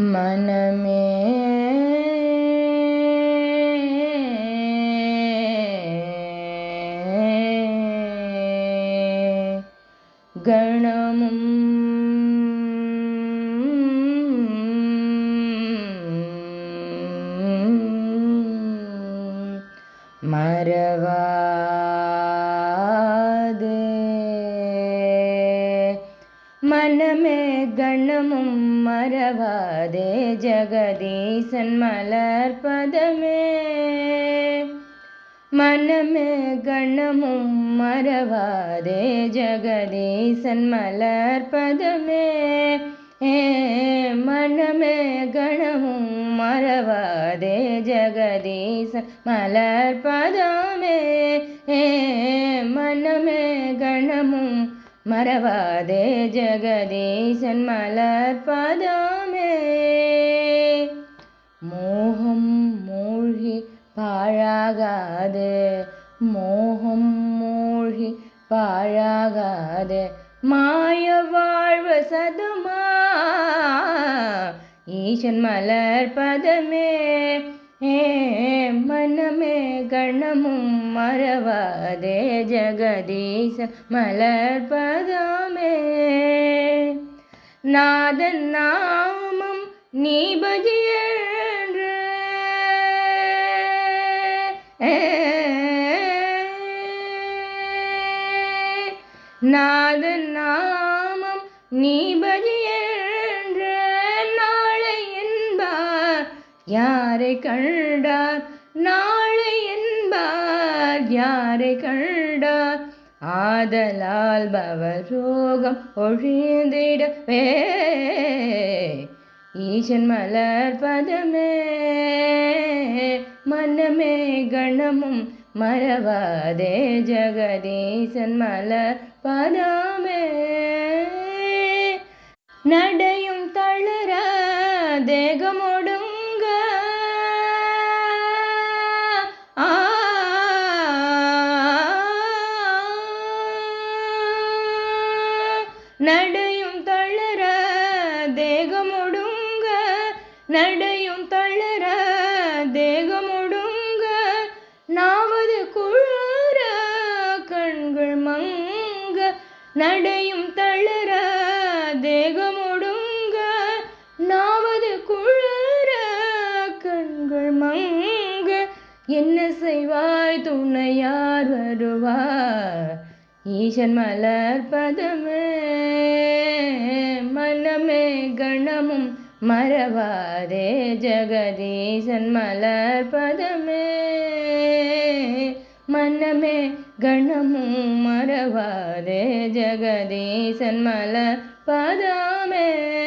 மனமே கணமும் மறவாதே மனமே கணமும் மறவாதே ஜெகதீசன் மலர் பதமே. மனமே கணமும் மறவாதே ஜெகதீசன் மலர் பதமே. மனமே கணமும் மறவாதே ஜெகதீசன் மலர் பதமே. மனமே கணமும் மறவாதே ஜெகதீசன் மலர் பதமே. மோகம் மூழ்கி பாழாகாது மோகம் மூழ்கி பாழாகாது. மாய வாழ்வு சதுமா ஈசன் மலர் பதமே. ஏ மனமே கணமும் மறவாதே ஜெகதீசன் மலர் பதமே. நாதன் நாமம் நீ பஜியன்று நாதன் நாமம் நீ பஜியன்ற யாரை கண்டார்? நாளை என்பார். யாரை கண்டார்? ஆதலால் பவரோகம் ஒழிந்திடவே ஈசன் மலர் பதமே. மனமே கணமும் மறவாதே ஜெகதீசன் மலர் பதமே. நட நடையும் தளர தேகமொடுங்க. நடையும் தளர தேகமொடுங்க. நாவது குழற கண்கள் மங்க. நடையும் தளர தேகமொடுங்க. நாவது குழற கண்கள் மங்க. என்ன செய்வாய்? துணையார் வருவார். ஈசன் மலர் பதமே மனமே கணமும் மறவாதே ஜெகதீசன் மலர் பதமே. மனமே கணமும் மறவாதே ஜெகதீசன் மலர் பதமே.